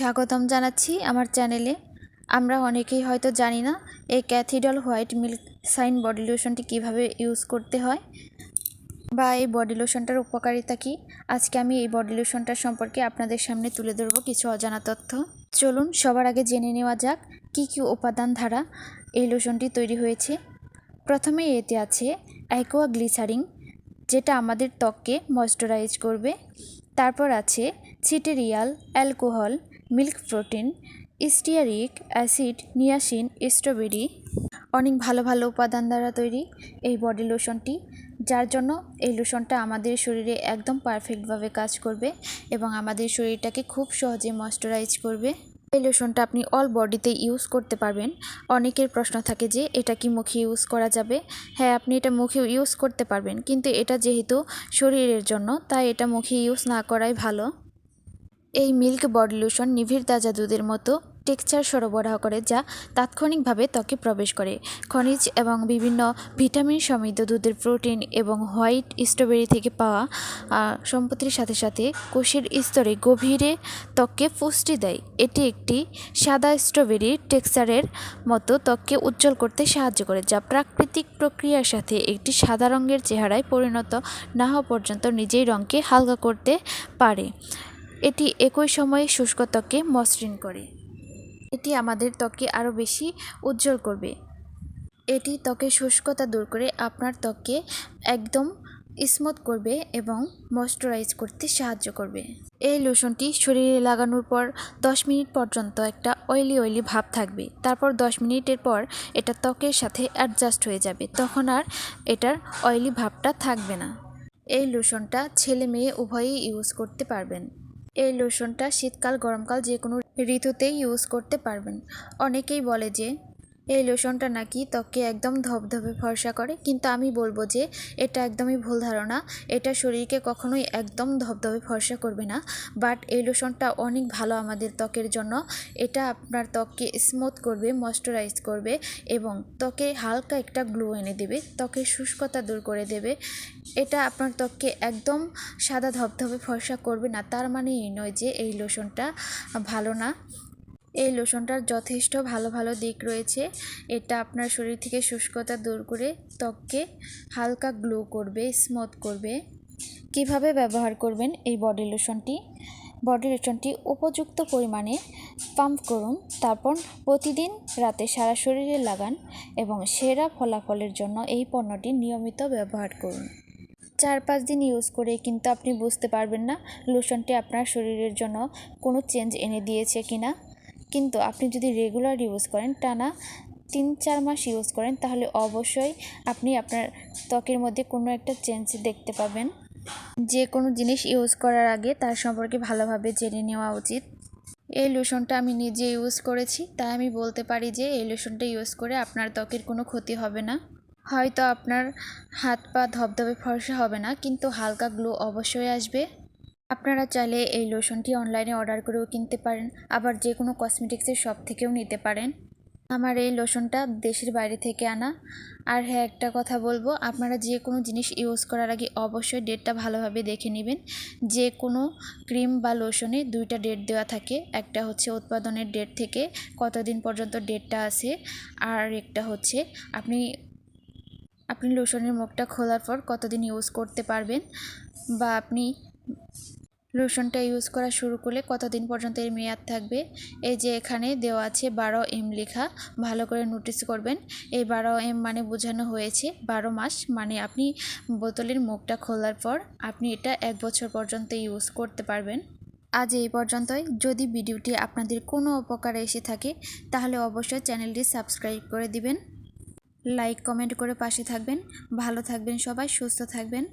স্বাগতম জানাচ্ছি আমার চ্যানেলে। আমরা অনেকেই হয়তো জানি না এই Cathy Doll white milk shine body লোশনটি কীভাবে ইউজ করতে হয় বা এই বডি লোশনটার উপকারিতা কী। আজকে আমি এই বডি লোশনটার সম্পর্কে আপনাদের সামনে তুলে ধরবো কিছু অজানা তথ্য। চলুন সবার আগে জেনে নেওয়া যাক কী কী উপাদান ধারা এই লোশনটি তৈরি হয়েছে। প্রথমে এতে আছে অ্যাকোয়া গ্লিসারিং যেটা আমাদের ত্বককে ময়শ্চারাইজ করবে। তারপর আছে cetearyl alcohol milk protein stearic acid, niacin, strawberry, অনেক ভালো ভালো উপাদান দ্বারা তৈরি এই বডি লোশনটি, যার জন্য এই লোশনটা আমাদের শরীরে একদম পারফেক্টভাবে কাজ করবে এবং আমাদের শরীরটাকে খুব সহজে ময়শ্চারাইজ করবে। এই লোশনটা আপনি অল বডিতে ইউজ করতে পারবেন। অনেকের প্রশ্ন থাকে যে, এটা কি মুখে ইউজ করা যাবে? হ্যাঁ আপনি এটা মুখে ইউজ করতে পারবেন, কিন্তু এটা যেহেতু শরীরের জন্য, তাই এটা মুখে ইউজ না করাই ভালো। এই মিল্ক বডি লোশন নিভির তাজা দুধের মতো টেক্সচার সরবরাহ করে যা তাৎক্ষণিকভাবে ত্বকে প্রবেশ করে। খনিজ এবং বিভিন্ন ভিটামিন সমৃদ্ধ দুধের প্রোটিন এবং হোয়াইট স্ট্রবেরি থেকে পাওয়া সম্পত্তির সাথে সাথে কোষের স্তরে গভীরে ত্বককে পুষ্টি দেয়। এটি একটি সাদা স্ট্রবেরি টেক্সচারের মতো ত্বককে উজ্জ্বল করতে সাহায্য করে, যা প্রাকৃতিক প্রক্রিয়ার সাথে একটি সাদা রঙের চেহারায় পরিণত না হওয়া পর্যন্ত নিজেই রঙকে হালকা করতে পারে। এটি একই সময়ে শুষ্ক ত্বককে মসৃণ করে। এটি আমাদের ত্বককে আরও বেশি উজ্জ্বল করবে। এটি ত্বকের শুষ্কতা দূর করে আপনার ত্বককে একদম স্মুথ করবে এবং ময়শ্চারাইজ করতে সাহায্য করবে। এই লোশনটি শরীরে লাগানোর পর 10 মিনিট পর্যন্ত একটা অয়েলি অয়েলি ভাব থাকবে। তারপর 10 মিনিটের পর এটা ত্বকের সাথে অ্যাডজাস্ট হয়ে যাবে। তখন আর এটার অয়েলি ভাবটা থাকবে না। এই লোশনটা ছেলে মেয়ে উভয়েই ইউজ করতে পারবেন। এই লোশনটা শীতকাল গরমকাল যে কোনো ঋতুতেই ইউজ করতে পারবেন। অনেকেই বলে যে এই লোশনটা নাকি ত্বককে একদম ধবধবে ফর্সা করে। কিন্তু আমি বলব যে, এটা একদমই ভুল ধারণা। এটা শরীরকে কখনোই একদম ধবধবে ফর্সা করবে না। বাট এই লোশনটা অনেক ভালো আমাদের ত্বকের জন্য। এটা আপনার ত্বককে স্মুথ করবে, ময়শ্চারাইজ করবে এবং ত্বকে হালকা একটা গ্লো এনে দেবে। ত্বকের শুষ্কতা দূর করে দেবে। এটা আপনার ত্বককে একদম সাদা ধবধবে ফর্সা করবে না। তার মানে এই নয় যে, এই লোশনটা ভালো না। এই লোশনটার যথেষ্ট ভালো ভালো দিক রয়েছে। এটা আপনার শরীর থেকে শুষ্কতা দূর করে ত্বককে হালকা গ্লো করবে স্মুথ করবে। কীভাবে ব্যবহার করবেন এই বডি লোশনটি বডি লোশনটি উপযুক্ত পরিমাণে পাম্প করুন, তারপর প্রতিদিন রাতে সারা শরীরে লাগান এবং সেরা ফলাফলের জন্য এই পণ্যটি নিয়মিত ব্যবহার করুন। চার পাঁচ দিন ইউজ করে কিন্তু আপনি বুঝতে পারবেন না লোশনটি আপনার শরীরের জন্য কোনো চেঞ্জ এনে দিয়েছে কিনা। কিন্তু আপনি যদি রেগুলার ইউজ করেন, টানা তিন, চার মাস ইউজ করেন, তাহলে অবশ্যই আপনি আপনার ত্বকের মধ্যে কোনো একটা চেঞ্জ দেখতে পাবেন। যে কোনো জিনিস ইউজ করার আগে তার সম্পর্কে ভালোভাবে জেনে নেওয়া উচিত। এই লোশনটা আমি নিজে ইউজ করেছি, তাই আমি বলতে পারি যে এই লোশনটা ইউজ করে আপনার ত্বকের কোনো ক্ষতি হবে না। হয়তো আপনার হাত পা ধবধবে, ফর্সা হবে না, কিন্তু হালকা গ্লো অবশ্যই আসবে। আপনারা চাইলে এই লোশনটি অনলাইনে অর্ডার করেও কিনতে পারেন, আবার যে কোনো কসমেটিক্সের শপ থেকেও নিতে পারেন। আমার এই লোশনটা দেশের বাইরে থেকে আনা। আর হ্যাঁ একটা কথা বলব, আপনারা যে কোনো জিনিস ইউজ করার আগে অবশ্যই ডেটটা ভালোভাবে দেখে নেবেন। যে কোনো ক্রিম বা লোশনে দুইটা ডেট দেওয়া থাকে, একটা হচ্ছে উৎপাদনের ডেট থেকে কতদিন পর্যন্ত ডেটটা আছে, আর একটা হচ্ছে আপনি আপনি লোশনের মুখটা খোলার পর কতদিন ইউজ করতে পারবেন, বা আপনি লোশনটা ইউজ করা শুরু করলে কতদিন পর্যন্ত এর মেয়াদ থাকবে? এই যে এখানে দেওয়া আছে বারো এম লেখা, ভালো করে নোটিস করবেন। এই বারো এম মানে বোঝানো হয়েছে বারো মাস মানে আপনি বোতলের মুখটা খোলার পর আপনি এটা এক বছর পর্যন্ত ইউজ করতে পারবেন। আজ এই পর্যন্তই। যদি ভিডিওটি আপনাদের কোনো উপকারে এসে থাকে, তাহলে অবশ্যই চ্যানেলটি সাবস্ক্রাইব করে দিবেন। লাইক কমেন্ট করে পাশে থাকবেন। ভালো থাকবেন সবাই, সুস্থ থাকবেন।